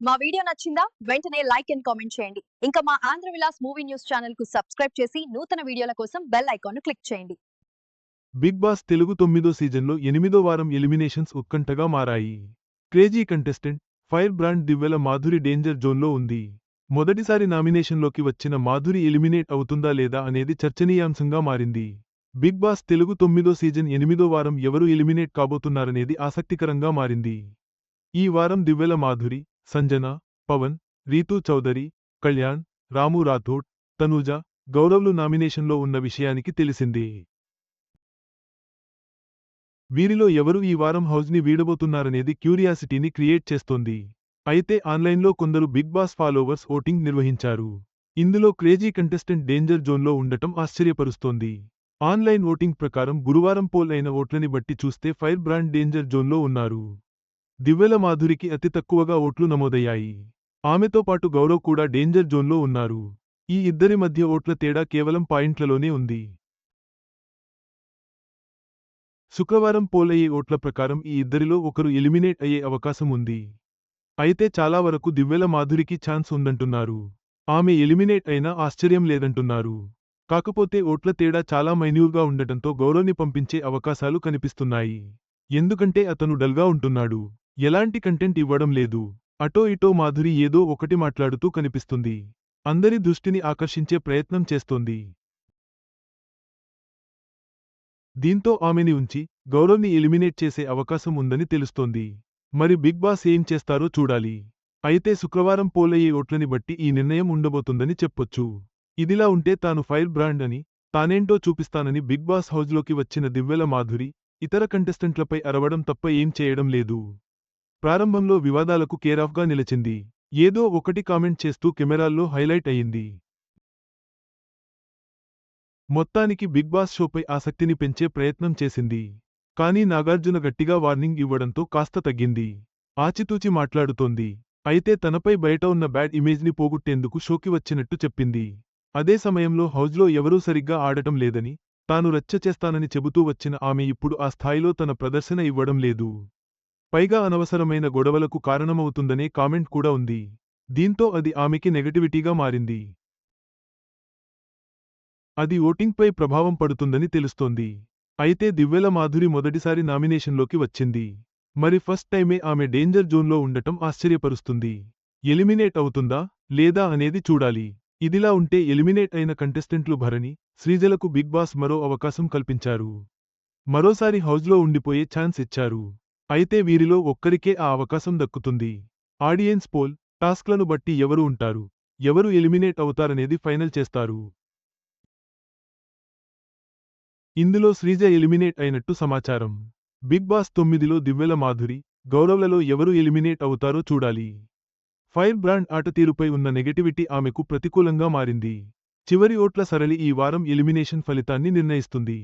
మా వీడియో నచ్చిందా? వెంటనే లైక్ అండ్ కామెంట్ చేయండి. ఇంకా మా ఆంధ్ర విలాస్ మూవీ న్యూస్ ఛానల్కు సబ్స్క్రైబ్ చేసి నూతన వీడియోల కోసం బెల్ ఐకాన్ను క్లిక్ చేయండి. బిగ్ బాస్ తెలుగు తొమ్మిదో సీజన్లో ఎనిమిదో వారం ఎలిమినేషన్స్ ఉత్కంఠగా మారాయి. Crazy contestant fire brand Divvela Madhuri danger జోన్లో ఉంది. మొదటిసారి నామినేషన్లోకి వచ్చిన మాధురి ఎలిమినేట్ అవుతుందా లేదా అనేది చర్చనీయాంశంగా మారింది. బిగ్ బాస్ తెలుగు తొమ్మిదో సీజన్ ఎనిమిదో వారం ఎవరు ఎలిమినేట్ కాబోతున్నారనేది ఆసక్తికరంగా మారింది. ఈ వారం దివ్వెల మాధురి సంజన పవన్ రీతూ చౌదరి కళ్యాణ్ రాము రాథోడ్ తనూజ గౌరవ్లు నామినేషన్లో ఉన్న విషయానికి తెలిసింది. వీరిలో ఎవరు ఈ వారం హౌజ్ని వీడబోతున్నారనేది క్యూరియాసిటీని క్రియేట్ చేస్తోంది. అయితే ఆన్లైన్లో కొందరు బిగ్ బాస్ ఫాలోవర్స్ ఓటింగ్ నిర్వహించారు. ఇందులో క్రేజీ కంటెస్టెంట్ డేంజర్ జోన్లో ఉండటం ఆశ్చర్యపరుస్తోంది. ఆన్లైన్ ఓటింగ్ ప్రకారం గురువారం పోల్ అయిన ఓట్లని బట్టి చూస్తే ఫైర్ బ్రాండ్ డేంజర్ జోన్లో ఉన్నారు. దివ్వెల మాధురికి అతి తక్కువగా ఓట్లు నమోదయ్యాయి. ఆమెతో పాటు గౌరవ్ కూడా డేంజర్ జోన్లో ఉన్నారు. ఈ ఇద్దరి మధ్య ఓట్ల తేడా కేవలం పాయింట్లలోనే ఉంది. శుక్రవారం పోలయ్యే ఓట్ల ప్రకారం ఈ ఇద్దరిలో ఒకరు ఎలిమినేట్ అయ్యే అవకాశం ఉంది. అయితే చాలా వరకు దివ్వెల మాధురికి ఛాన్స్ ఉందంటున్నారు. ఆమె ఎలిమినేట్ అయినా ఆశ్చర్యం లేదంటున్నారు. కాకపోతే ఓట్ల తేడా చాలా మైన్యూర్గా ఉండటంతో గౌరవ్ని పంపించే అవకాశాలు కనిపిస్తున్నాయి. ఎందుకంటే అతను డల్గా ఉంటున్నాడు. ఎలాంటి కంటెంట్ ఇవ్వడం లేదు. అటో ఇటో మాధురి ఏదో ఒకటి మాట్లాడుతూ కనిపిస్తుంది. అందరి దృష్టిని ఆకర్షించే ప్రయత్నం చేస్తోంది. దీంతో ఆమెని ఉంచి గౌరవ్ని ఎలిమినేట్ చేసే అవకాశం ఉందని తెలుస్తోంది. మరి బిగ్ బాస్ ఏం చేస్తారో చూడాలి. అయితే శుక్రవారం పోలయ్యే ఓట్లని బట్టి ఈ నిర్ణయం ఉండబోతుందని చెప్పొచ్చు. ఇదిలా ఉంటే తాను ఫైర్ బ్రాండ్ అని తానేంటో చూపిస్తానని బిగ్ బాస్ హౌజ్లోకి వచ్చిన దివ్వెల మాధురి ఇతర కంటెస్టెంట్లపై అరవడం తప్ప ఏం చేయడం లేదు. ప్రారంభంలో వివాదాలకు కేరాఫ్గా నిలిచింది. ఏదో ఒకటి కామెంట్ చేస్తూ కెమెరాల్లో హైలైట్ అయింది మొత్తానికి బిగ్ బాస్ షోపై ఆసక్తిని పెంచే ప్రయత్నం చేసింది. కానీ నాగార్జున గట్టిగా వార్నింగ్ ఇవ్వడంతో కాస్త తగ్గింది. ఆచితూచి మాట్లాడుతోంది. అయితే తనపై బయట ఉన్న బ్యాడ్ ఇమేజ్ని పోగొట్టేందుకు షోకి వచ్చినట్టు చెప్పింది. అదే సమయంలో హౌజ్లో ఎవరూ సరిగ్గా ఆడటం లేదని తాను రచ్చ చేస్తానని చెబుతూ వచ్చిన ఆమె ఇప్పుడు ఆ స్థాయిలో తన ప్రదర్శన ఇవ్వడం లేదు. పైగా అనవసరమైన గొడవలకు కారణమవుతుందనే కామెంట్ కూడా ఉంది. దీంతో అది ఆమెకి నెగటివిటీగా మారింది. అది ఓటింగ్పై ప్రభావం పడుతుందని తెలుస్తోంది. అయితే దివ్వెల మాధురి మొదటిసారి నామినేషన్లోకి వచ్చింది. మరి ఫస్ట్ టైమే ఆమె డేంజర్ జోన్లో ఉండటం ఆశ్చర్యపరుస్తుంది. ఎలిమినేట్ అవుతుందా లేదా అనేది చూడాలి. ఇదిలా ఉంటే ఎలిమినేట్ అయిన కంటెస్టెంట్లు భరణి శ్రీజలకు బిగ్ బాస్ మరో అవకాశం కల్పించారు. మరోసారి హౌజ్లో ఉండిపోయే ఛాన్స్ ఇచ్చారు. అయితే వీరిలో ఒక్కరికే ఆ అవకాశం దక్కుతుంది. ఆడియన్స్ పోల్ టాస్క్లను బట్టి ఎవరు ఉంటారు? ఎవరు ఎలిమినేట్ అవుతారనేది ఫైనల్ చేస్తారు. ఇందులో శ్రీజ ఎలిమినేట్ అయినట్టు సమాచారం. బిగ్ బాస్ తొమ్మిదిలో దివ్యల మాధురి గౌరవ్లలో ఎవరు ఎలిమినేట్ అవుతారో చూడాలి. ఫైర్ బ్రాండ్ ఆట తీరుపై ఉన్న నెగటివిటీ ఆమెకు ప్రతికూలంగా మారింది. చివరి ఓట్ల సరళి ఈ వారం ఎలిమినేషన్ ఫలితాన్ని నిర్ణయిస్తుంది.